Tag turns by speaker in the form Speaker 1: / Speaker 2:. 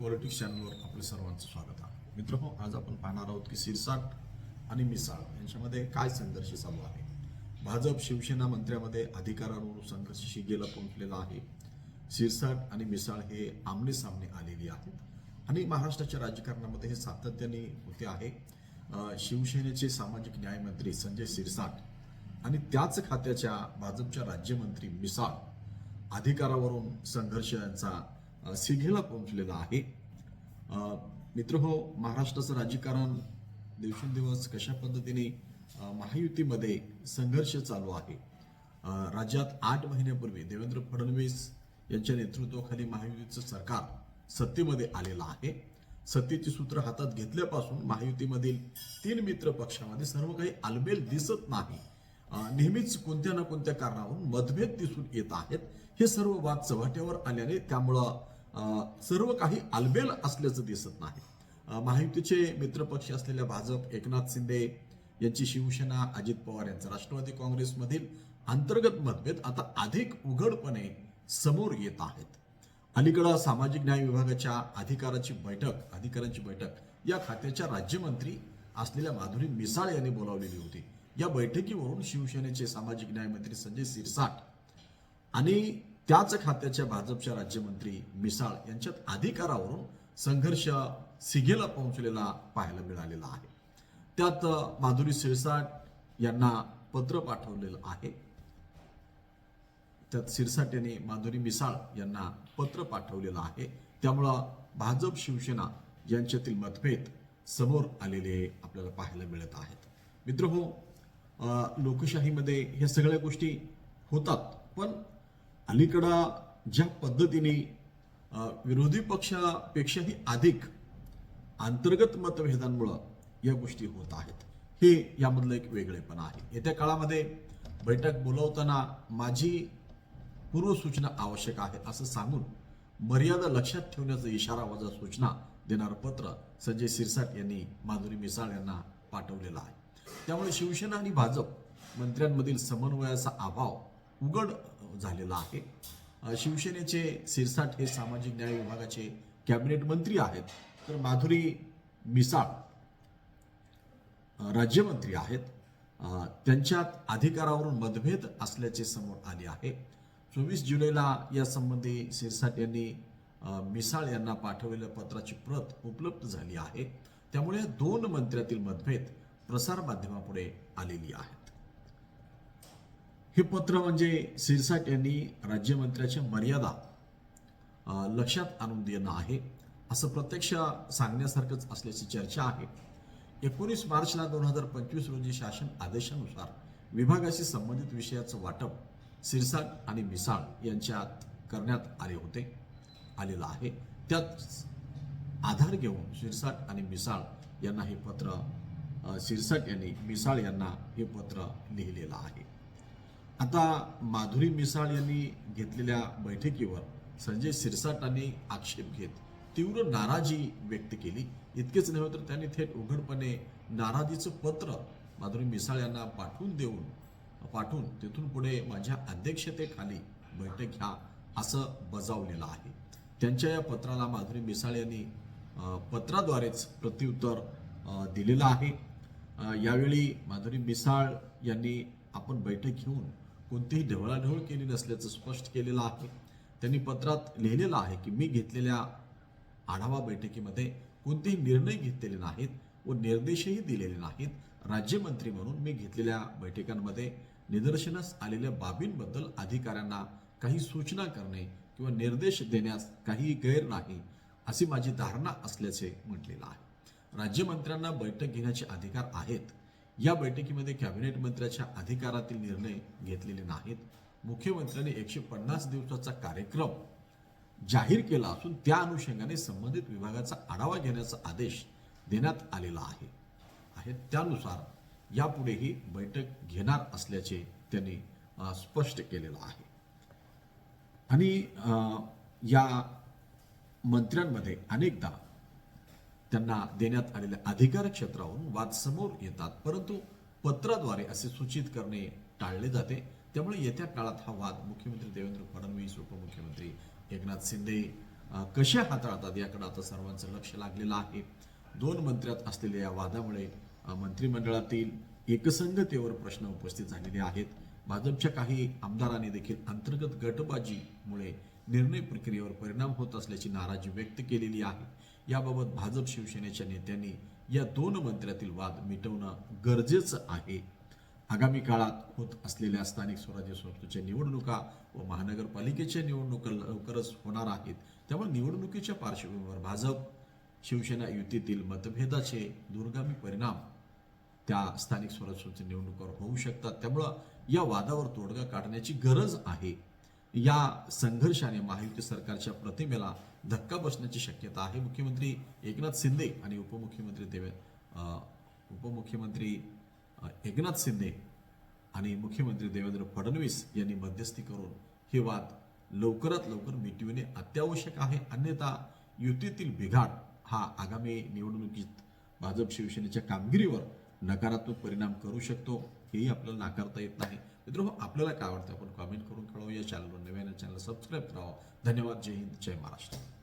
Speaker 1: Politics चॅनलवर आपलं सर्वांचं स्वागत आहे. मित्र हो, आज आपण पाहणार आहोत की सिरसाट आणि मिसाळ यांच्यामध्ये काय संघर्ष चालू आहे? भाजप शिवसेना मंत्र्यामध्ये अधिकारांवरून संघर्ष शिगेला पोहोचलेला आहे. सिरसाट आणि मिसाळ हे आमने सामने आलेली आहेत. आणि महाराष्ट्राच्या राजकारणामध्ये हे सातत्याने होते आहे. शिवसेनेचे सामाजिक न्याय मंत्री संजय सिरसाट आणि त्याच खात्याच्या भाजपच्या राज्यमंत्री मिसाळ अधिकारावरून संघर्ष यांचा सिघेला पोहोचलेला आहे? मित्र हो महाराष्ट्राचं राजकारण दिवसेंदिवस कशा पद्धतीने महायुतीमध्ये संघर्ष चालू आहे? राज्यात आठ महिन्यापूर्वी देवेंद्र फडणवीस यांच्या नेतृत्वाखाली महायुतीचं सरकार सत्तेमध्ये आलेलं आहे. सत्तेची सूत्र हातात घेतल्यापासून महायुतीमधील तीन मित्र पक्षामध्ये सर्व काही आलबेल दिसत नाही. नेहमीच कोणत्या ना कोणत्या कारणावरून मतभेद दिसून येत आहेत. हे सर्व वाद चव्हाट्यावर आल्याने त्यामुळं सर्व काही आलबेल असल्याचं दिसत नाही. महायुतीचे मित्रपक्ष असलेल्या भाजप एकनाथ शिंदे यांची शिवसेना अजित पवार यांचा राष्ट्रवादी काँग्रेसमधील अंतर्गत मतभेद आता अधिक उघडपणे समोर येत आहेत. अलीकडं सामाजिक न्याय विभागाच्या अधिकाराची बैठक अधिकाऱ्यांची बैठक या खात्याच्या राज्यमंत्री असलेल्या माधुरी मिसाळ यांनी बोलावलेली होती. या बैठकीवरून शिवसेनेचे सामाजिक न्याय मंत्री संजय सिरसाट आणि त्याच खात्याच्या भाजपच्या राज्यमंत्री मिसाळ यांच्यात अधिकारावरून संघर्ष सिगेला पोहोचलेला पाहायला मिळालेला आहे. त्यात माधुरी सिरसाट यांना पत्र पाठवलेलं आहे. त्यात सिरसाट यांनी माधुरी मिसाळ यांना पत्र पाठवलेलं आहे. त्यामुळं भाजप शिवसेना यांच्यातील मतभेद समोर आलेले आपल्याला पाहायला मिळत आहेत. मित्र हो लोकशाहीमध्ये ह्या सगळ्या गोष्टी होतात पण अलीकडं ज्या पद्धतीने विरोधी पक्षापेक्षाही अधिक अंतर्गत मतभेदांमुळं या गोष्टी होत आहेत. हे यामधलं एक वेगळेपण आहे. येत्या काळामध्ये बैठक बोलवताना माझी पूर्वसूचना आवश्यक आहे असं सांगून मर्यादा लक्षात ठेवण्याचा इशारा वजा सूचना देणारं पत्र संजय सिरसाट यांनी माधुरी मिसाळ यांना पाठवलेलं आहे. त्यामुळे शिवसेना आणि भाजप मंत्र्यांमधील समन्वयाचा अभाव उघड झालेला आहे. शिवसेनेचे सिरसाट हे सामाजिक न्याय विभागाचे कॅबिनेट मंत्री आहेत. तर माधुरी मिसाळ राज्यमंत्री आहेत. त्यांच्यात अधिकारावरून मतभेद असल्याचे समोर आले आहे. चोवीस जुलैला या संबंधी सिरसाट यांनी मिसाळ यांना पाठवलेल्या पत्राची प्रत उपलब्ध झाली आहे. त्यामुळे दोन मंत्र्यातील मतभेद प्रसारमाध्यमापुढे आलेली आहेत. हे पत्र म्हणजे सिरसाट यांनी राज्यमंत्र्याच्या मर्यादा लक्षात आणून देणं आहे असं प्रत्यक्ष सांगण्यासारखंच असल्याची चर्चा आहे. एकोणीस मार्चला दोन हजार पंचवीस रोजी शासन आदेशानुसार विभागाशी संबंधित विषयाचं वाटप सिरसाट आणि मिसाळ यांच्यात करण्यात आले होते आलेलं आहे. त्यात आधार घेऊन सिरसाट आणि मिसाळ यांना हे पत्र सिरसाट यांनी मिसाळ यांना हे पत्र लिहिलेलं आहे. आता माधुरी मिसाळ यांनी घेतलेल्या बैठकीवर संजय सिरसाटांनी आक्षेप घेत तीव्र नाराजी व्यक्त केली. इतकेच नव्हे तर त्यांनी थेट उघडपणे नाराजीचं पत्र माधुरी मिसाळ यांना पाठवून देऊन पाठवून तिथून पुढे माझ्या अध्यक्षतेखाली बैठक घ्या असं बजावलेलं आहे. त्यांच्या या पत्राला माधुरी मिसाळ यांनी पत्राद्वारेच प्रत्युत्तर दिलेलं आहे. यावेळी माधुरी मिसाळ यांनी आपण बैठक घेऊन कोणतीही ढवळाढवळ केली नसल्याचं स्पष्ट केलेलं आहे. त्यांनी पत्रात लिहिलेलं आहे की मी घेतलेल्या आढावा बैठकीमध्ये कोणतेही निर्णय घेतलेले नाहीत व निर्देशही दिलेले नाहीत. राज्यमंत्री म्हणून मी घेतलेल्या बैठकांमध्ये निदर्शनास आलेल्या बाबींबद्दल अधिकाऱ्यांना काही सूचना करणे किंवा निर्देश देण्यास काही गैर नाही अशी माझी धारणा असल्याचे म्हटलेलं आहे. राज्यमंत्र्यांना बैठक घेण्याचे अधिकार आहेत. या बैठकीमध्ये कॅबिनेट मंत्र्याच्या अधिकारातील निर्णय घेतलेले नाहीत. मुख्यमंत्र्यांनी एकशे पन्नास दिवसाचा कार्यक्रम जाहीर केला असून त्या अनुषंगाने संबंधित विभागाचा आढावा घेण्याचा आदेश देण्यात आलेला आहे. आहे त्यानुसार यापुढेही बैठक घेणार असल्याचे त्यांनी स्पष्ट केलेलं आहे. आणि या मंत्र्यांमध्ये अनेकदा त्यांना देण्यात आलेल्या अधिकार क्षेत्रावरून वाद समोर येतात. परंतु पत्राद्वारे असे सूचित करणे टाळले जाते. त्यामुळे येत्या काळात हा वाद मुख्यमंत्री देवेंद्र फडणवीस उपमुख्यमंत्री एकनाथ शिंदे कशा हाताळतात याकडे आता सर्वांचं लक्ष लागलेलं आहे. दोन मंत्र्यात असलेल्या या वादामुळे मंत्रिमंडळातील एकसंगतेवर प्रश्न उपस्थित झालेले आहेत. भाजपच्या काही आमदारांनी देखील अंतर्गत गटबाजीमुळे निर्णय प्रक्रियेवर परिणाम होत असल्याची नाराजी व्यक्त केलेली आहे. याबाबत भाजप शिवसेनेच्या नेत्यांनी या दोन मंत्र्यातील वाद मिटवणं गरजेचं आहे. आगामी काळात होत असलेल्या स्थानिक स्वराज्य संस्थेच्या निवडणुका व महानगरपालिकेच्या निवडणुका लवकरच होणार आहेत. त्यामुळे निवडणुकीच्या पार्श्वभूमीवर भाजप शिवसेना युतीतील मतभेदाचे दूरगामी परिणाम त्या स्थानिक स्वराज्य संस्थेच्या निवडणुकावर होऊ शकतात. त्यामुळं या वादावर तोडगा काढण्याची गरज आहे. या संघर्षाने महायुती सरकारच्या प्रतिमेला धक्का बसण्याची शक्यता आहे. मुख्यमंत्री एकनाथ शिंदे आणि उपमुख्यमंत्री देवे उपमुख्यमंत्री एकनाथ शिंदे आणि मुख्यमंत्री देवेंद्र फडणवीस यांनी मध्यस्थी करून हे वाद लवकरात लवकर मिटविणे अत्यावश्यक आहे. अन्यथा युतीतील बिघाड हा आगामी निवडणुकीत भाजप शिवसेनेच्या कामगिरीवर नकारात्मक परिणाम करू शकतो हेही आपल्याला नाकारता येत नाही. मित्र आपल्याला काय वाटतं? आपण कॉमेंट करून कळवू या चॅनलवर नव्यानं चॅनल सबस्क्राईब करावं. धन्यवाद. जय हिंद. जय महाराष्ट्र.